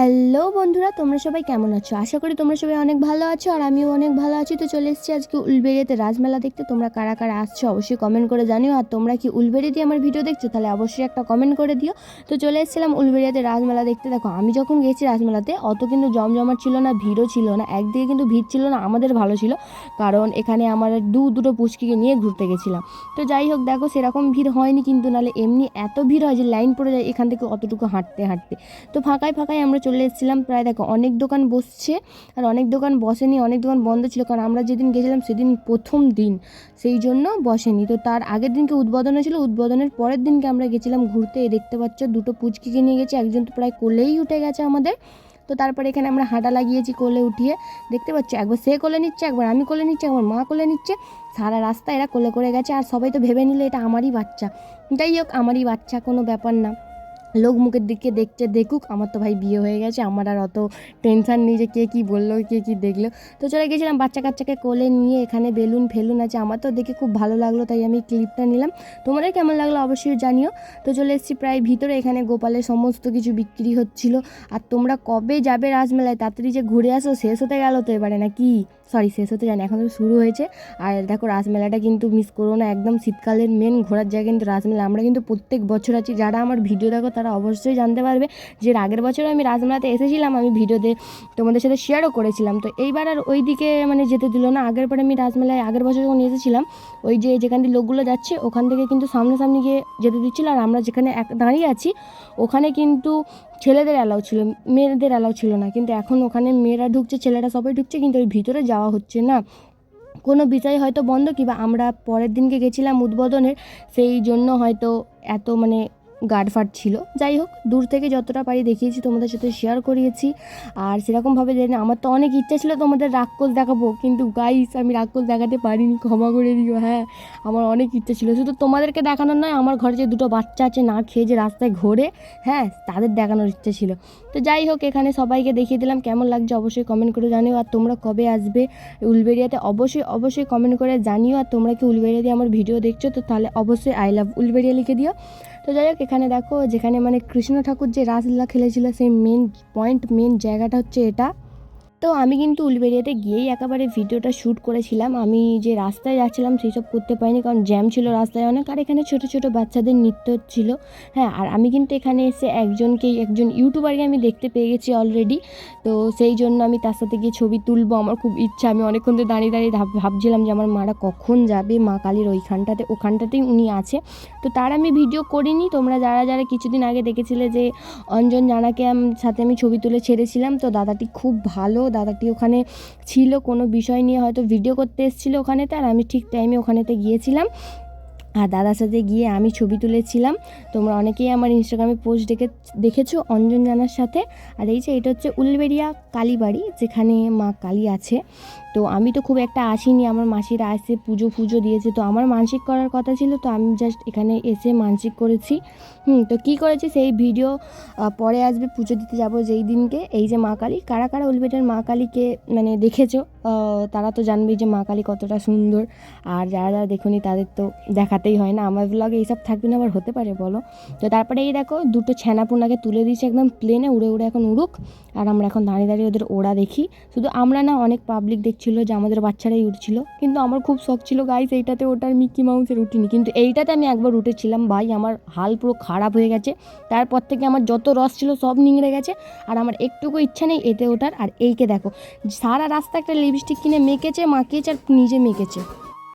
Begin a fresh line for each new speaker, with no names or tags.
à hello বন্ধুরা, তোমরা সবাই কেমন আছো? আশা করি তোমরা সবাই অনেক ভালো আছো আর আমিও অনেক ভালো আছি। তো চলে এসেছি আজকে উলবেড়িয়াতে রাজমেলা দেখতে। তোমরা কারা কারা আসছো অবশ্যই কমেন্ট করে জানিও। আর তোমরা কি উলবেড়ি দিয়ে আমার ভিডিও দেখছ? তাহলে অবশ্যই একটা কমেন্ট করে দিও। তো চলে এসেছিলাম উলবেড়িয়াতে রাজমেলা দেখতে। দেখো, আমি যখন গেছি রাজমেলাতে, অত কিন্তু জমজমাট ছিল না, ভিড়ও ছিল না। একদিকে কিন্তু ভিড় ছিল না, আমাদের ভালো ছিল। কারণ এখানে আমার দু দুটো পুচকিকে নিয়ে ঘুরতে গেছিলাম। তো যাই হোক, দেখো সেরকম ভিড় হয়নি কিন্তু নাহলে এমনি এত ভিড় হয় যে লাইন পড়ে যায় এখান থেকে অতটুকু হাঁটতে হাঁটতে। তো ফাঁকায় ফাঁকায় আমরা চলে এসেছিলাম, প্রায় দেখো অনেক দোকান বসছে আর অনেক দোকান বসেনি, অনেক দোকান বন্ধ ছিল কারণ আমরা যেদিন গেছিলাম সেদিন প্রথম দিন, সেই জন্য বসেনি। তো তার আগের দিনকে উদ্বোধন হয়েছিল, উদ্বোধনের পরের দিনকে আমরা গেছিলাম ঘুরতে। দেখতে পাচ্ছ, দুটো পুচকিকে নিয়ে গেছি, একজন তো প্রায় কোলেই উঠে গেছে আমাদের। তো তারপরে এখানে আমরা হাঁটা লাগিয়েছি কোলে উঠিয়ে। দেখতে পাচ্ছ, একবার সে কোলে নিচ্ছে, একবার আমি কোলে নিচ্ছি, একবার মা কোলে নিচ্ছে। সারা রাস্তা এরা কোলে করে গেছে আর সবাই তো ভেবে নিলে এটা আমারই বাচ্চা। যাই হোক, আমারই বাচ্চা, কোনো ব্যাপার না। লোক মুখের দিকে দেখছে দেখুক, আমার তো ভাই বিয়ে হয়ে গেছে, আমার আর অত টেনশন নেই যে কে কী বলল, কে কী দেখল। তো চলে গেছিলাম বাচ্চা কাচ্চাকে কোলে নিয়ে, এখানে বেলুন ফেলুন আছে, আমার তো দেখে খুব ভালো লাগল, তাই আমি ক্লিপটা নিলাম। তোমাদের কেমন লাগল অবশ্যই জানিও। তো চলে এসেছি প্রায় ভিতরে, এখানে গোপালের সমস্ত কিছু বিক্রি হচ্ছিল। আর তোমরা কবে যাবে রাজমেলায়? তাড়াতাড়ি যে ঘুরে আসো, শেষ হতে গেল তো এবারে না কি সরি শেষ হতে জানি এখন তো শুরু হয়েছে। আর দেখো রাজমেলাটা কিন্তু মিস করো না, একদম শীতকালের মেন ঘোরার জায়গা কিন্তু রাজমেলা। আমরা কিন্তু প্রত্যেক বছর আছি, যারা আমার ভিডিও দেখো তারা অবশ্যই জানতে পারবে যে আগের বছর আমি রাজমেলাতে এসেছিলাম, আমি ভিডিওতে তোমাদের সাথে শেয়ারও করেছিলাম। তো এইবার আর ওই দিকে মানে যেতে দিল না। আগের পরে আমি রাজমেলায় আগের বছর যখন এসেছিলাম, ওই যে যেখান দিয়ে লোকগুলো যাচ্ছে, ওখান থেকে কিন্তু সামনাসামনি গিয়ে যেতে দিচ্ছিল। আর আমরা যেখানে এক দাঁড়িয়ে আছি, ওখানে কিন্তু ছেলেদের অ্যালাউ ছিল, মেয়েদের অ্যালাউ ছিল না। কিন্তু এখন ওখানে মেয়েরা ঢুকছে, ছেলেরা সবাই ঢুকছে, কিন্তু ওই ভিতরে যাওয়া হচ্ছে না। কোনো বিষয় হয়তো বন্ধ, কিংবা আমরা পরের দিনকে গেছিলাম উদ্বোধনের, সেই জন্য হয়তো এত মানে গার্ডফাট ছিল। যাই হোক, দূর থেকে যতটা পারি দেখিয়েছি, তোমাদের সাথে শেয়ার করিয়েছি। আর সেরকমভাবে জানি আমার তো অনেক ইচ্ছা ছিল তোমাদের রাক্ষস দেখাবো, কিন্তু গাইস আমি রাক্ষস দেখাতে পারিনি, ক্ষমা করে দিও হ্যাঁ। আমার অনেক ইচ্ছা ছিল, শুধু তোমাদেরকে দেখানোর নয়, আমার ঘরে যে দুটো বাচ্চা আছে, না খেয়ে যে রাস্তায় ঘোরে হ্যাঁ তাদের দেখানোর ইচ্ছা ছিল। তো যাই হোক, এখানে সবাইকে দেখিয়ে দিলাম, কেমন লাগছে অবশ্যই কমেন্ট করে জানিও, আর তোমরা কবে আসবে উলবেরিয়াতে অবশ্যই অবশ্যই কমেন্ট করে জানিও, আর তোমরা কি উলবেরিয়া দিয়ে আমার ভিডিও দেখছ, তো তাহলে অবশ্যই আই লাভ উলবেরিয়া লিখে দিও। তো যাই হোক, এখানে দেখো, যেখানে মানে কৃষ্ণ ঠাকুর যে রাসলীলা খেলেছিল, সেই মেন পয়েন্ট মেন জায়গাটা হচ্ছে এটা। তো আমি কিন্তু উলবেরিয়াতে গিয়েই একেবারে ভিডিওটা শ্যুট করেছিলাম। আমি যে রাস্তায় যাচ্ছিলাম সেই সব করতে পারিনি কারণ জ্যাম ছিল রাস্তায় অনেক আর এখানে ছোটো ছোটো বাচ্চাদের নৃত্য ছিল। হ্যাঁ আর আমি কিন্তু এখানে এসে একজনকে, একজন ইউটিউবারকে আমি দেখতে পেয়ে গেছি অলরেডি তো সেই জন্য আমি তার সাথে গিয়ে ছবি তুলবো। আমার খুব ইচ্ছা। আমি অনেকক্ষণ ধরে দাঁড়িয়ে দাঁড়িয়ে ভাবছিলাম যে আমার মারা কখন যাবে? মা কালীর ওইখানটাতে, ওখানটাতেই উনি আছে। তো তার আমি ভিডিও করিনি। তোমরা যারা যারা কিছুদিন আগে দেখেছিলে যে অঞ্জন জানাকে সাথে আমি ছবি তুলে ছেড়েছিলাম, তো দাদাটি খুব ভালো দাদাটি ওখানে ছিল, কোনো বিষয় নিয়ে হয়তো ভিডিও করতে এসেছিল ওখানেতে, আর আমি ঠিক টাইমে ওখানেতে গিয়েছিলাম। আর দাদার সাথে গিয়ে আমি ছবি তুলেছিলাম। তোমরা অনেকেই আমার ইনস্টাগ্রামে পোস্ট দেখে দেখেছ অঞ্জন জানার সাথে। আর এই যে এটা হচ্ছে উলবেড়িয়া কালীবাড়ি যেখানে মা কালী আছে। তো আমি তো খুব একটা আসিনি, আমার মাসিরা আসে, পুজো ফুজো দিয়েছে। তো আমার মানসিক করার কথা ছিল, তো আমি জাস্ট এখানে এসে মানসিক করেছি। হুম, তো কী করেছি সেই ভিডিও পরে আসবে, পুজো দিতে যাব যেই দিনকে। এই যে মা কালী, কারা কারা উলবেটার মা কালীকে মানে দেখেছ? তারা তো জানবেই যে মা কালী কতটা সুন্দর। আর যারা যারা দেখুনি তাদের তো দেখাতেই হয় না। আমার ব্লগে এইসব থাকবে না, আবার হতে পারে, বলো? তো তারপরে এই দেখো, দুটো ছ্যানাপোনাকে তুলে দিয়েছে একদম প্লেনে উড়ে উড়ে এখন উড়ুক। আর আমরা এখন দাঁড়িয়ে দাঁড়িয়ে ওদের ওড়া দেখি। শুধু আমরা না, অনেক পাবলিক দেখছিল যে আমাদের বাচ্চারাই উঠছিল কিন্তু আমার খুব শখ ছিল গাইস এইটাতে ওটার মিকি মাউসের উঠিনি। কিন্তু এইটাতে আমি একবার উঠেছিলাম, ভাই, আমার হাল পুরো খারাপ হয়ে গেছে। তারপর থেকে আমার যত রস ছিল, সব নিংড়ে গেছে। আর আমার একটুকু ইচ্ছা নেই এতে ওঠার। আর এইকে দেখো, সারা রাস্তা একটা লিপস্টিক কিনে মেকেছে, মাখিয়েছে, আর নিজে মেকেছে।